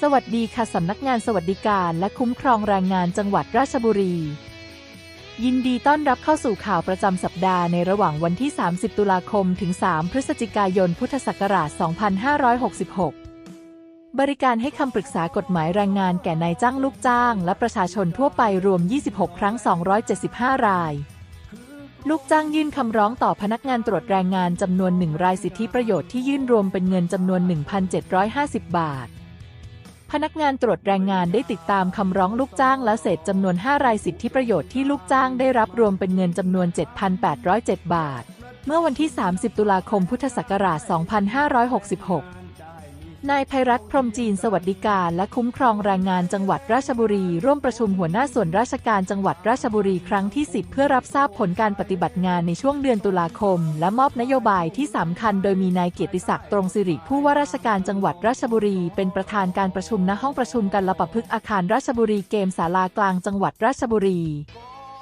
สวัสดีค่ะสำนักงานสวัสดิการและคุ้มครองแรงงานจังหวัดราชบุรี ยินดีต้อนรับเข้าสู่ข่าวประจำสัปดาห์ในระหว่างวันที่ 30 ตุลาคมถึง 3 พฤศจิกายน พุทธศักราช 2566 บริการให้คำปรึกษากฎหมายแรงงานแก่นายจ้างลูกจ้าง และประชาชนทั่วไปรวม 26 ครั้ง 275 ราย ลูกจ้างยื่นคำร้องต่อพนักงานตรวจแรงงานจำนวนหนึ่งรายสิทธิประโยชน์ที่ยื่นรวมเป็นเงินจำนวน 1,750 บาท พนักงานตรวจแรงงานได้ติดตามคำร้องลูกจ้างและเศษจำนวน 5 รายสิทธิประโยชน์ที่ลูกจ้างได้รับรวมเป็นเงินจำนวน 7,807 บาท เมื่อวันที่ 30 ตุลาคม พุทธศักราช 2566 นายภัยรัตพรมจีนสวัสดิการและคุ้มครองแรงงานจังหวัดราชบุรี ร่วมประชุมหัวหน้าส่วนราชการจังหวัดราชบุรีครั้งที่ 10 เพื่อรับทราบผลการปฏิบัติงานในช่วงเดือนตุลาคม และมอบนโยบายที่สำคัญโดยมีนายเกียรติศักดิ์ตรงสิริผู้ว่าราชการจังหวัดราชบุรี เป็นประธานการประชุมณห้องประชุมกันละปะพฤกอาคารราชบุรีเกมศาลากลางจังหวัดราชบุรี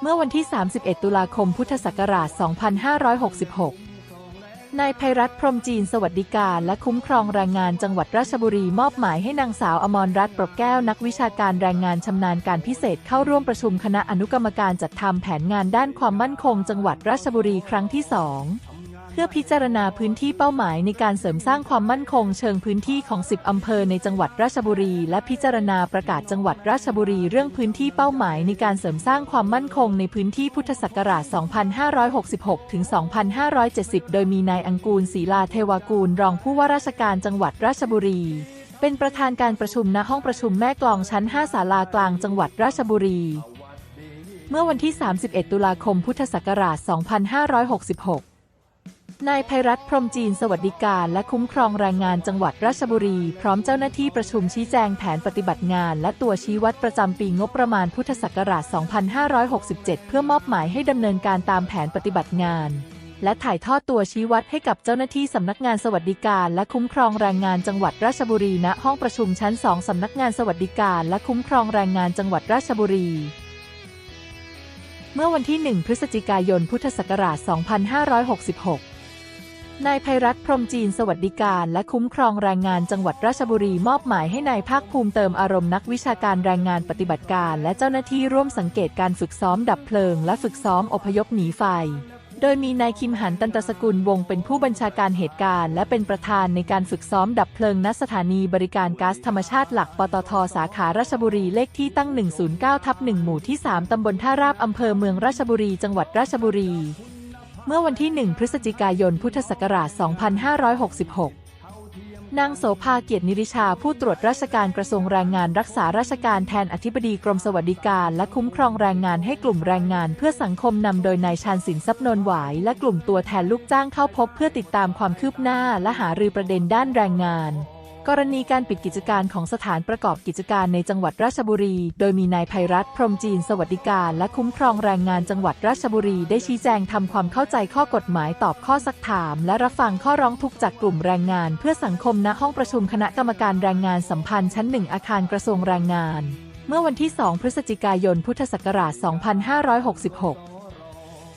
เมื่อวันที่ 31 ตุลาคม พุทธศักราช 2566 นายภัยรัตพรมจีนสวัสดิการและคุ้มครองแรงงานจังหวัดราชบุรีมอบหมายให้นางสาวอมรรัตน์ปรบแก้วนักวิชาการแรงงานชำนาญการพิเศษเข้าร่วมประชุมคณะอนุกรรมการจัดทำแผนงานด้านความมั่นคงจังหวัดราชบุรีครั้งที่2 เพื่อพิจารณาพื้นที่เป้าหมายในการเสริมสร้างความมั่นคงเชิงพื้นที่ของ 10 อำเภอในจังหวัดราชบุรี และพิจารณาประกาศจังหวัดราชบุรีเรื่องพื้นที่เป้าหมายในการเสริมสร้างความมั่นคงในพื้นที่พุทธศักราช 2566 ถึง 2570 โดยมีนายอังกูลศรีลาเทวากูล รองผู้ว่าราชการจังหวัดราชบุรี เป็นประธานการประชุมณห้องประชุมแม่กลองชั้น 5 ศาลากลางจังหวัดราชบุรี เมื่อวันที่ 31 ตุลาคม พุทธศักราช 2566 นายภัยรัตพรมจีนสวัสดิการและคุ้มครองแรงงานจังหวัดราชบุรี พร้อมเจ้าหน้าที่ประชุมชี้แจงแผนปฏิบัติงาน และตัวชี้วัดประจำปีงบประมาณพุทธศักราช 2567 เพื่อมอบหมายให้ดำเนินการตามแผนปฏิบัติงาน และถ่ายทอดตัวชี้วัดให้กับเจ้าหน้าที่สำนักงานสวัสดิการ และคุ้มครองแรงงานจังหวัดราชบุรีณห้องประชุมชั้น 2 สำนักงานสวัสดิการ และคุ้มครองแรงงานจังหวัดราชบุรีเมื่อวันที่ 1 พฤศจิกายน พุทธศักราช 2566 นายภัยรัตน์พรมจีนสวัสดิการและคุ้มครองแรงงานจังหวัดราชบุรีมอบหมายให้นายภาคภูมิเติมอารมณ์นักวิชาการแรงงานปฏิบัติการ และเจ้าหน้าที่ร่วมสังเกตการฝึกซ้อมดับเพลิง และฝึกซ้อมอพยพหนีไฟ โดยมีนายคิมหันตันตสกุลวงเป็นผู้บัญชาการเหตุการณ์ และเป็นประธานในการฝึกซ้อมดับเพลิงณสถานีบริการก๊าซธรรมชาติหลักปตทสาขาราชบุรีเลขที่ตั้ง 109ทับ1หมู่ที่ 3ตำบลท่าราบอำเภอเมืองราชบุรี จังหวัดราชบุรี เมื่อวันที่ 1 พฤศจิกายน พุทธศักราช 2566 นางโสภาเกียรตินิริชาผู้ตรวจราชการกระทรวงแรงงานรักษาราชการแทนอธิบดีกรมสวัสดิการและคุ้มครองแรงงานให้กลุ่มแรงงานเพื่อสังคมนำโดยนายชาญสินทรัพย์นนหวาย และกลุ่มตัวแทนลูกจ้างเข้าพบเพื่อติดตามความคืบหน้าและหารือประเด็นด้านแรงงาน กรณีการปิดกิจการของสถานประกอบกิจการในจังหวัดราชบุรี โดยมีนายภัยรัตน์พรมจีนสวัสดิการและคุ้มครองแรงงานจังหวัดราชบุรีได้ชี้แจงทำความเข้าใจข้อกฎหมายตอบข้อสักถาม และรับฟังข้อร้องทุกข์จากกลุ่มแรงงาน เพื่อสังคมณห้องประชุมคณะกรรมการแรงงานสัมพันธ์ชั้นหนึ่งอาคารกระทรวงแรงงาน เมื่อวันที่ 2 พฤศจิกายน พุทธศักราช 2566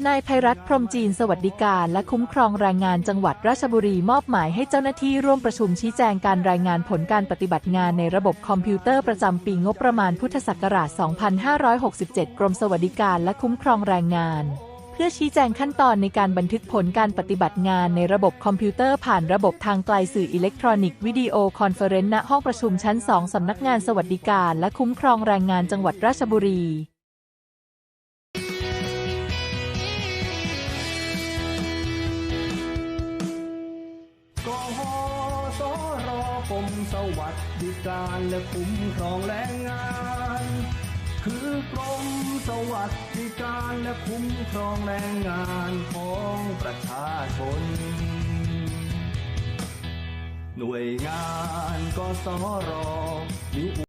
นายภัยรัตพรมจีนสวัสดิการและคุ้มครองแรงงานจังหวัดราชบุรีมอบหมายให้เจ้าหน้าที่ร่วมประชุมชี้แจงการรายงานผลการปฏิบัติงานในระบบคอมพิวเตอร์ประจำปีงบประมาณพุทธศักราช 2567 กรมสวัสดิการและคุ้มครองแรงงาน เพื่อชี้แจงขั้นตอนในการบันทึกผลการปฏิบัติงานในระบบคอมพิวเตอร์ผ่านระบบทางไกลสื่ออิเล็กทรอนิกส์วิดีโอคอนเฟอเรนซ์ณห้องประชุมชั้น 2 สำนักงานสวัสดิการและคุ้มครองแรงงานจังหวัดราชบุรี รกรมสวัสดิการและคุ้มครองแรงงาน คือกรมสวัสดิการและคุ้มครองแรงงานของประชาชน หน่วยงานกสรมี